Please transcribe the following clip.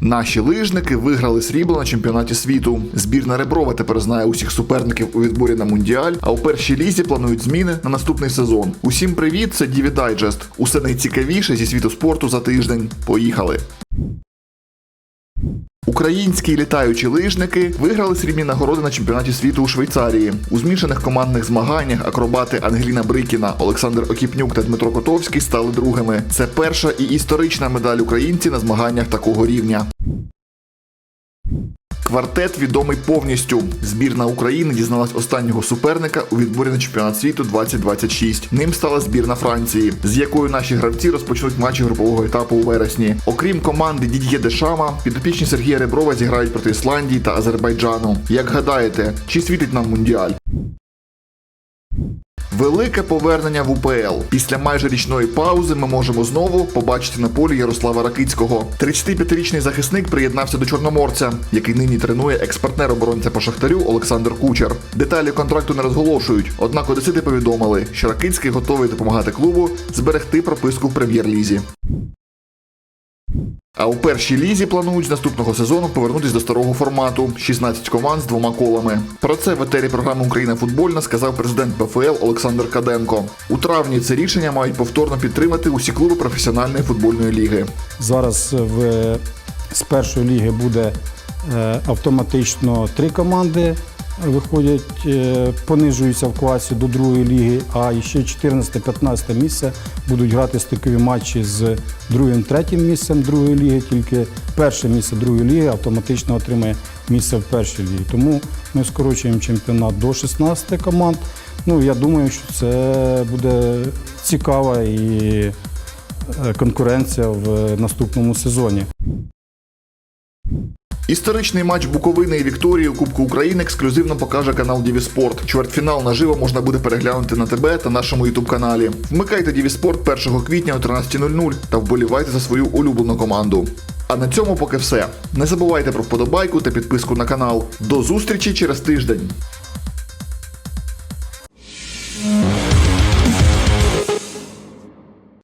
Наші лижники виграли срібло на чемпіонаті світу. Збірна Реброва тепер знає усіх суперників у відборі на мундіаль. А у першій лізі планують зміни на наступний сезон. Усім привіт! Це Діві Дайджест. Усе найцікавіше зі світу спорту за тиждень. Поїхали! Українські літаючі лижники виграли срібні нагороди на чемпіонаті світу у Швейцарії. У змішаних командних змаганнях акробати Ангеліна Брикіна, Олександр Окіпнюк та Дмитро Котовський стали другими. Це перша і історична медаль українців на змаганнях такого рівня. Квартет відомий повністю. Збірна України дізналась останнього суперника у відборі на чемпіонат світу 2026. Ним стала збірна Франції, з якою наші гравці розпочнуть матчі групового етапу у вересні. Окрім команди Дід'є Дешама, підопічні Сергія Реброва зіграють проти Ісландії та Азербайджану. Як гадаєте, чи світить нам мундіаль? Велике повернення в УПЛ. Після майже річної паузи ми можемо знову побачити на полі Ярослава Ракицького. 35-річний захисник приєднався до Чорноморця, який нині тренує екс-партнер оборонця по Шахтарю Олександр Кучер. Деталі контракту не розголошують, однак одесити повідомили, що Ракицький готовий допомагати клубу зберегти прописку в прем'єр-лізі. А у першій лізі планують наступного сезону повернутись до старого формату 16 команд з двома колами. Про це в етері програми Україна футбольна сказав президент ПФЛ Олександр Каденко. У травні це рішення мають повторно підтримати усі клуби професіональної футбольної ліги. Зараз в, з першої ліги буде е, автоматично три команди виходять, е, понижуються в класі до другої ліги, а ще 14-15 місце будуть грати стикові матчі з другим, третім місцем другої ліги. Тільки перше місце другої ліги автоматично отримає місце в першій лігі. Тому ми скорочуємо чемпіонат до 16 команд. Ну, я думаю, що це буде цікава і е, конкуренція в наступному сезоні. Історичний матч Буковини і Вікторії у Кубку України ексклюзивно покаже канал Дівіспорт. Чвертьфінал наживо можна буде переглянути на ТБ та нашому ютуб каналі. Вмикайте Дівіспорт 1 квітня о 13.00 та вболівайте за свою улюблену команду. А на цьому поки все. Не забувайте про вподобайку та підписку на канал. До зустрічі через тиждень.